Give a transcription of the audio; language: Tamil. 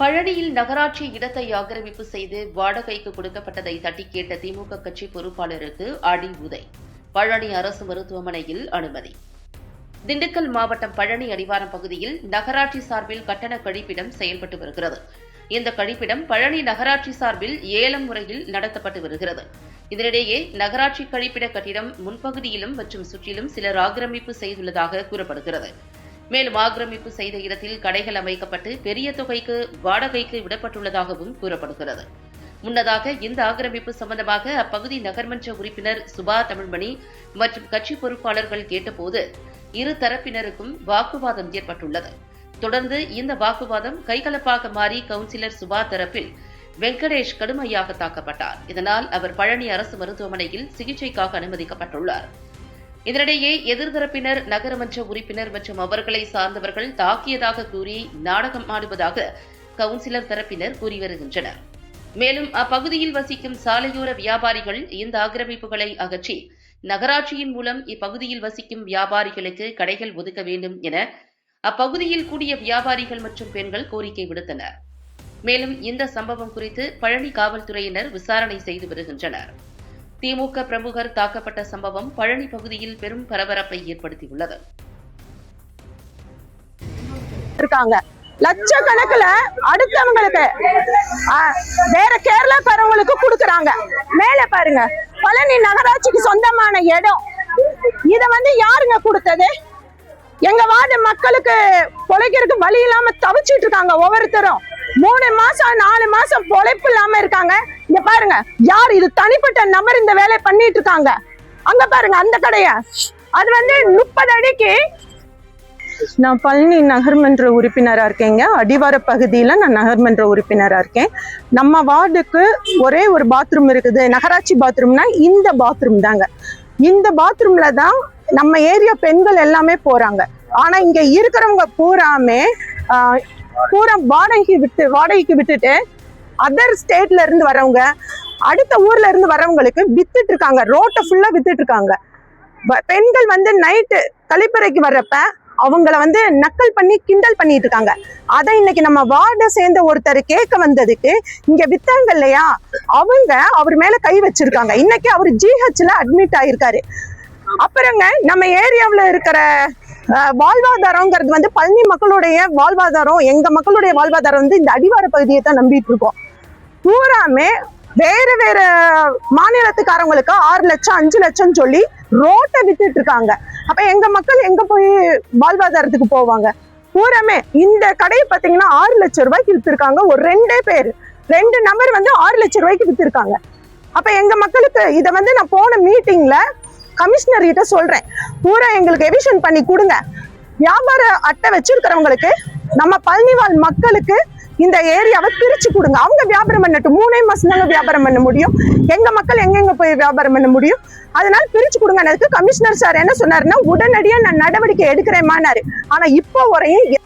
பழனியில் நகராட்சி இடத்தை ஆக்கிரமிப்பு செய்து வாடகைக்கு கொடுக்கப்பட்டதை தட்டி கேட்ட திமுக கட்சி பொறுப்பாளருக்கு அடி உதை. பழனி அரசு மருத்துவமனையில் அனுமதி. திண்டுக்கல் மாவட்டம் பழனி அடிவாரம் பகுதியில் நகராட்சி சார்பில் கட்டண கழிப்பிடம் செயல்பட்டு வருகிறது. இந்த கழிப்பிடம் பழனி நகராட்சி சார்பில் ஏலம் முறையில் நடத்தப்பட்டு வருகிறது. இதனிடையே நகராட்சி கழிப்பிட கட்டிடம் முன்பகுதியிலும் மற்றும் சுற்றிலும் சிலர் ஆக்கிரமிப்பு செய்துள்ளதாக கூறப்படுகிறது. மேலும் ஆக்கிரமிப்பு செய்த இடத்தில் கடைகள் அமைக்கப்பட்டு பெரிய தொகைக்கு வாடகைக்கு விடப்பட்டுள்ளதாகவும் கூறப்படுகிறது. முன்னதாக இந்த ஆக்கிரமிப்பு சம்பந்தமாக அப்பகுதி நகர்மன்ற உறுப்பினர் சுபா தமிழ்மணி மற்றும் கட்சி பொறுப்பாளர்கள் கேட்டபோது இரு தரப்பினருக்கும் வாக்குவாதம் ஏற்பட்டுள்ளது. தொடர்ந்து இந்த வாக்குவாதம் கைகலப்பாக மாறி கவுன்சிலர் சுபா தரப்பில் வெங்கடேஷ் கடுமையாக தாக்கப்பட்டார். இதனால் அவர் பழனி அரசு மருத்துவமனையில் சிகிச்சைக்காக அனுமதிக்கப்பட்டுள்ளார். இதனிடையே எதிர்தரப்பினர் நகரமன்ற உறுப்பினர் மற்றும் அவர்களை சார்ந்தவர்கள் தாக்கியதாக கூறி நாடகம் ஆடுவதாக கவுன்சிலர் தரப்பினர் கூறி வருகின்றனர். மேலும் அப்பகுதியில் வசிக்கும் சாலையோர வியாபாரிகள் இந்த ஆக்கிரமிப்புகளை அகற்றி நகராட்சியின் மூலம் இப்பகுதியில் வசிக்கும் வியாபாரிகளுக்கு கடைகள் ஒதுக்க வேண்டும் என அப்பகுதியில் கூடிய வியாபாரிகள் மற்றும் பெண்கள் கோரிக்கை விடுத்தனர். மேலும் இந்த சம்பவம் குறித்து பழனி காவல்துறையினர் விசாரணை செய்து வருகின்றனர். திமுக பிரமுகர் தாக்கப்பட்ட சம்பவம் பழனி பகுதியில் பெரும் பரபரப்பை ஏற்படுத்தியுள்ளது. இருக்காங்க. லட்சக்கணக்கில் அடுத்தவங்களுக்கு வேற வேற கேரளாக்காரவங்களுக்கு கொடுக்குறாங்க. மேல பாருங்க. பழனி நகராட்சிக்கு சொந்தமான இடம். இத வந்து யாருங்க கொடுத்தது? எங்க வார்டு மக்களுக்கு பொழைக்கிறதுக்கு வழி இல்லாம தவிச்சிட்டு இருக்காங்க ஒவ்வொருத்தரும். மூணு மாசம் நாலு மாசம் பொழைப்பு இல்லாம இருக்காங்க. இங்க பாருங்க யார் இது தனிப்பட்ட நபர் இந்த வேலையை பண்ணிட்டு இருக்காங்க? அங்க பாருங்க அந்த கடைய. அது வந்து முப்பது அடிக்கு நான் பழனி நகர்மன்ற உறுப்பினராக இருக்கேங்க. அடிவார பகுதியில் நான் நகர்மன்ற உறுப்பினராக இருக்கேன். நம்ம வார்டுக்கு ஒரே ஒரு பாத்ரூம் இருக்குது. நகராட்சி பாத்ரூம்னா இந்த பாத்ரூம் தாங்க. இந்த பாத்ரூம்ல தான் நம்ம ஏரியா பெண்கள் எல்லாமே போறாங்க. ஆனா இங்க இருக்கிறவங்க பூராமே ஆஹ், பூரா வாடகைக்கு விட்டு வாடகைக்கு விட்டுட்டு அதர் ஸ்டேட்ல இருந்து வரவங்க அடுத்த ஊர்ல இருந்து வரவங்களுக்கு வித்துட்டு இருக்காங்க. ரோட்டை ஃபுல்லா வித்துட்டு இருக்காங்க. பெண்கள் வந்து நைட்டு கழிப்பறைக்கு வர்றப்ப அவங்கள வந்து நக்கல் பண்ணி கிண்டல் பண்ணிட்டு இருக்காங்க. அதை இன்னைக்கு நம்ம வார்டை சேர்ந்த ஒருத்தர் கேட்க வந்ததுக்கு இங்க வித்தாங்க இல்லையா? அவங்க அவர் மேல கை வச்சிருக்காங்க. இன்னைக்கு அவர் ஜிஹெச்ல அட்மிட் ஆயிருக்காரு. அப்புறங்க நம்ம ஏரியாவில் இருக்கிற வாழ்வாதாரங்கிறது வந்து பழனி மக்களுடைய வாழ்வாதாரம் எங்க மக்களுடைய வாழ்வாதாரம் வந்து இந்த அடிவார பகுதியை தான் நம்பிட்டு இருக்கோம். பூராமே வேற வேற மாநிலத்துக்காரவங்களுக்கு ஆறு லட்சம் அஞ்சு லட்சம் சொல்லி ரோட்டை வித்துட்டு இருக்காங்க. அப்ப எங்க மக்கள் எங்க போய் வாழ்வாதாரத்துக்கு போவாங்க? பூராமே இந்த கடையை பாத்தீங்கன்னா ஆறு லட்சம் ரூபாய்க்கு வித்துருக்காங்க ஒரு ரெண்டே பேர். ரெண்டு நம்பர் வந்து ஆறு லட்சம் ரூபாய்க்கு வித்துருக்காங்க. அப்ப எங்க மக்களுக்கு இதை வந்து நான் போன மீட்டிங்ல கமிஷனர் கிட்ட சொல்றேன். பூரா எங்களுக்கு எவிஷன் பண்ணி கொடுங்க. வியாபார அட்டை வச்சிருக்கிறவங்களுக்கு நம்ம பழனிவாழ் மக்களுக்கு இந்த ஏரியாவை பிரிச்சு கொடுங்க. அவங்க வியாபாரம் பண்ணட்டும். மூணே மாசம் தாங்க வியாபாரம் பண்ண முடியும். எங்க மக்கள் எங்கெங்க போய் வியாபாரம் பண்ண முடியும்? அதனால பிரிச்சு கொடுங்க. கமிஷனர் சார் என்ன சொன்னாருன்னா உடனடியா நான் நடவடிக்கை எடுக்கிறேமானாரு ஆனா இப்போ வரையும்